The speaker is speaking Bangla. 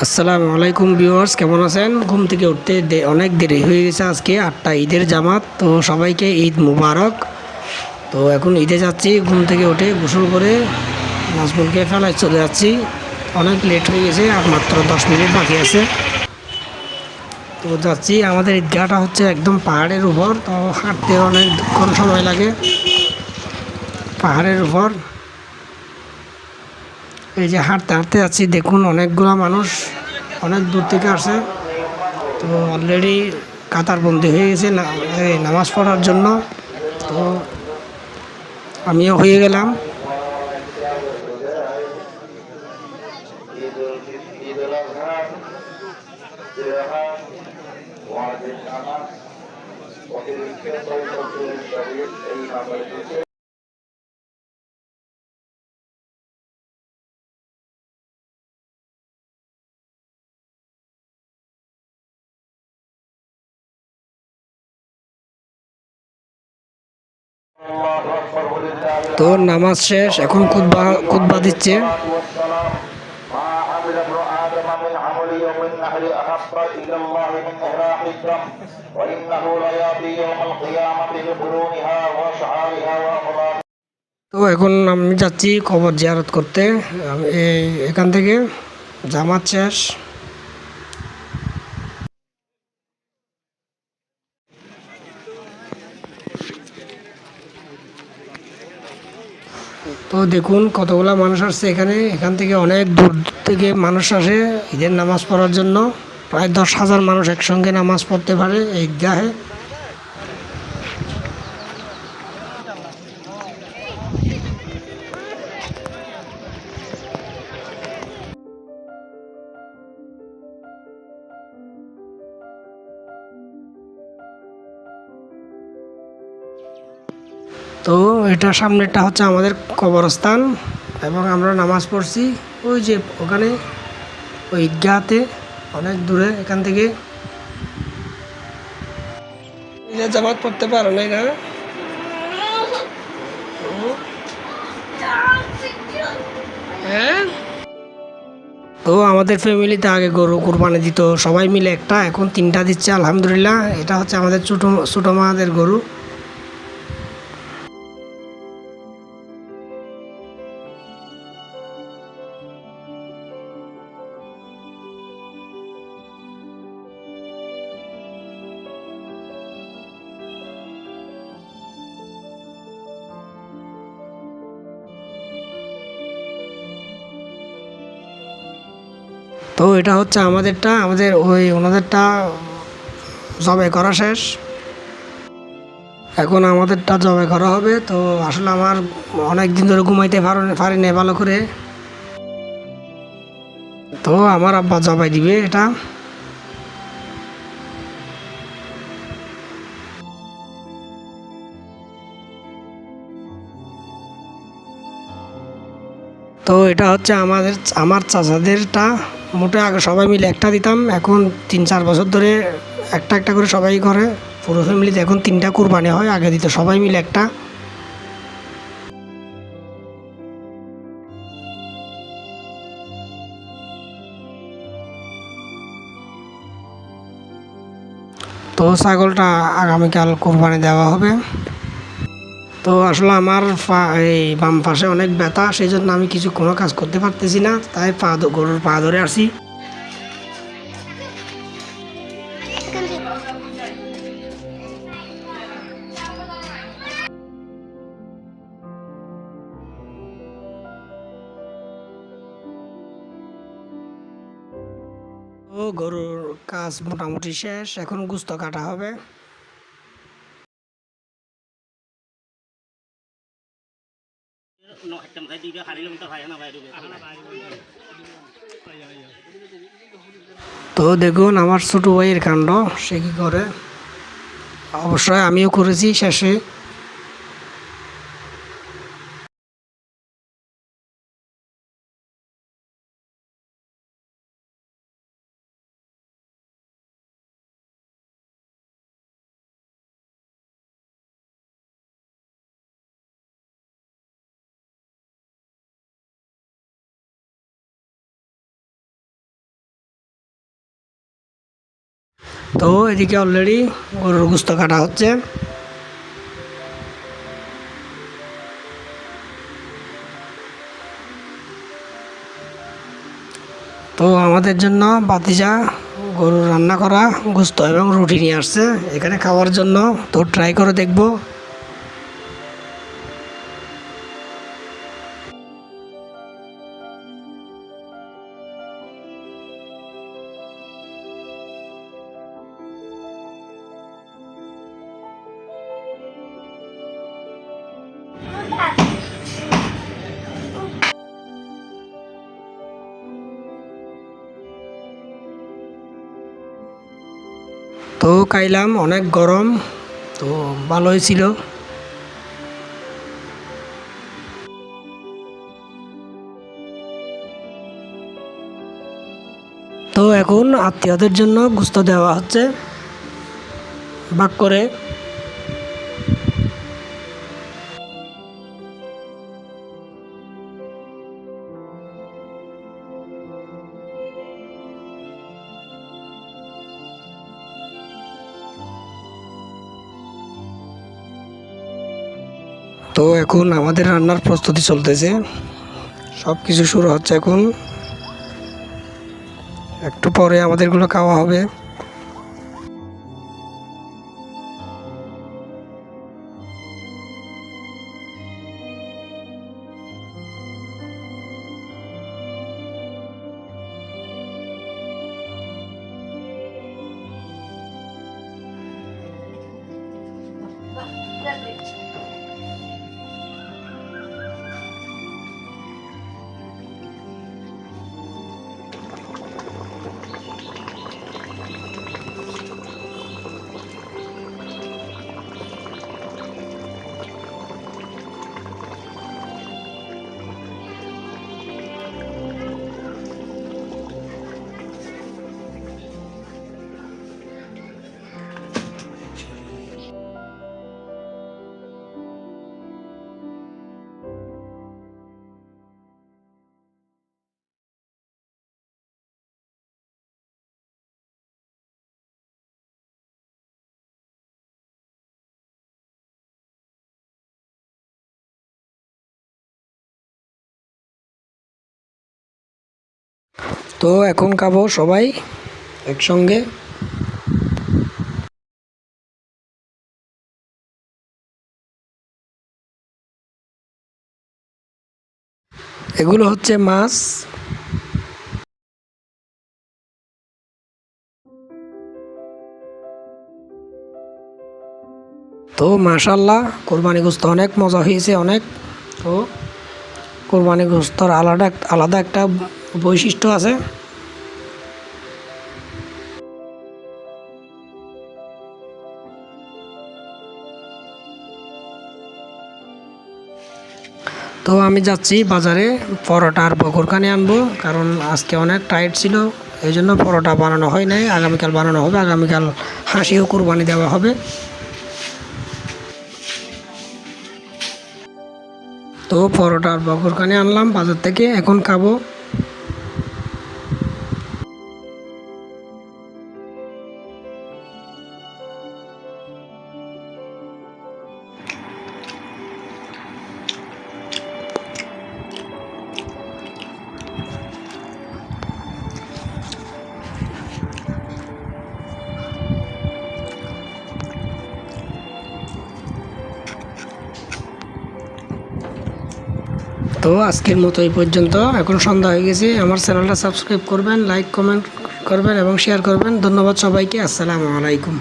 আসসালামু আলাইকুম ভিউয়ার্স, কেমন আছেন? ঘুম থেকে উঠতে অনেক দেরি হয়ে গেছে আজকে আটটা ঈদের জামাত, তো সবাইকে ঈদ মুবারক। তো এখন ঈদে যাচ্ছি, ঘুম থেকে উঠে গোসল করে নাজমুলকে ফেলায় চলে যাচ্ছি। অনেক লেট হয়ে গেছে, আর মাত্র দশ মিনিট বাকি আছে। তো যাচ্ছি, আমাদের ঈদগাহটা হচ্ছে একদম পাহাড়ের উপর, তো হাঁটতে অনেকক্ষণ সময় লাগে। পাহাড়ের উপর। এই যে হাঁটতে হাঁটতে যাচ্ছি, দেখুন অনেকগুলো মানুষ, অনেক দূর থেকে আসে। তো অলরেডি কাতারবন্দি হয়ে গেছে নামাজ পড়ার জন্য। তো আমিও হয়ে গেলাম। তো নামাজ শেষ, এখন কুদবা কুতবা দিচ্ছে। তো এখন আমি যাচ্ছি খবর জিয়ারত করতে। এখান থেকে, জামাত শেষ। তো দেখুন কতগুলা মানুষ আসছে এখানে। এখান থেকে অনেক দূর থেকে মানুষ আসে ঈদের নামাজ পড়ার জন্য। প্রায় দশ হাজার মানুষ একসঙ্গে নামাজ পড়তে পারে ঈদগাহে। তো এটা সামনেরটা হচ্ছে আমাদের কবরস্থান এবং আমরা নামাজ পড়ছি ওই যে ওখানে, ওই ঈদগাহতে, অনেক দূরে এখান থেকে। জামাত পড়তে পারো না? হ্যাঁ? তো আমাদের ফ্যামিলিতে আগে গরু কুরবানি দিত, সবাই মিলে একটা, এখন তিনটা দিচ্ছে, আলহামদুলিল্লাহ। এটা হচ্ছে আমাদের ছোটো ছোটো মাদের গরু। তো এটা হচ্ছে আমাদেরটা, আমাদের ওই ওনাদেরটা জবাই করা শেষ। এখন আমাদেরটা জবাই করা হবে, তো আসলে আমার অনেক দিন ধরে ঘুমাইতে পারি না ভালো করে। তো আমার আব্বা জবাই দিবে এটা। তো এটা হচ্ছে আমাদের আমার চাচাদেরটা। মোটে আগে সবাই মিলে একটা দিতাম, এখন তিন চার বছর ধরে একটা একটা করে সবাই করে, পুরো ফ্যামিলিতে এখন তিনটা কুরবানি হয়, আগে দিত সবাই মিলে একটা। তো ছাগলটা আগামীকাল কোরবানি দেওয়া হবে। তো আসলে আমার এই বাম পাশে অনেক ব্যথা সেই জন্য আমি কিছু কোনো কাজ করতে পারতেছি না। তাই পা গরুর পা ধরে আসি ও গরুর কাজ মোটামুটি শেষ, এখন গুস্ত কাটা হবে। তো দেখুন আমার ছোট ভাইয়ের কাণ্ড সে কি করে? অবশ্যই আমিও করেছি শেষে। তো এদিকে অলরেডি গরুর গুস্ত কাটা হচ্ছে। তো আমাদের জন্য বাতিজা গরু রান্না করা গুস্ত এবং রুটি নিয়ে আসছে। এখানে খাওয়ার জন্য তো ট্রাই করে দেখব। তো খাইলাম, অনেক গরম, তো ভালোই ছিল। তো এখন আত্মীয়দের জন্য গুস্ত দেওয়া হচ্ছে। ভাগ করে তো এখন আমাদের রান্নার প্রস্তুতি চলতেছে। সব কিছু শুরু হচ্ছে এখন। একটু পরে আমাদেরগুলো খাওয়া হবে। তো এখন খাব সবাই একসঙ্গে। এগুলো হচ্ছে মাছ। তো মাশাল্লাহ, কোরবানি গোস্ত অনেক, মজা হয়েছে অনেক। তো কোরবানি গোস্তর আলাদা আলাদা একটা বৈশিষ্ট্য আছে। তো আমি যাচ্ছি বাজারে, পরোটা আর বকরখানি আনব, কারণ আজকে অনেক টাইট ছিল, এই জন্য পরোটা বানানো হয় নাই, আগামীকাল বানানো হবে, আগামীকাল হাসিও কোরবানি দেওয়া হবে। তো পরোটা আর বকরখানি আনলাম বাজার থেকে এখন খাব। তো আজকের মতো এই পর্যন্ত। এখন সন্ধ্যা হয়ে গেছে। আমার চ্যানেলটা সাবস্ক্রাইব করবেন লাইক কমেন্ট করবেন এবং শেয়ার করবেন। ধন্যবাদ সবাইকে। আসসালামু আলাইকুম।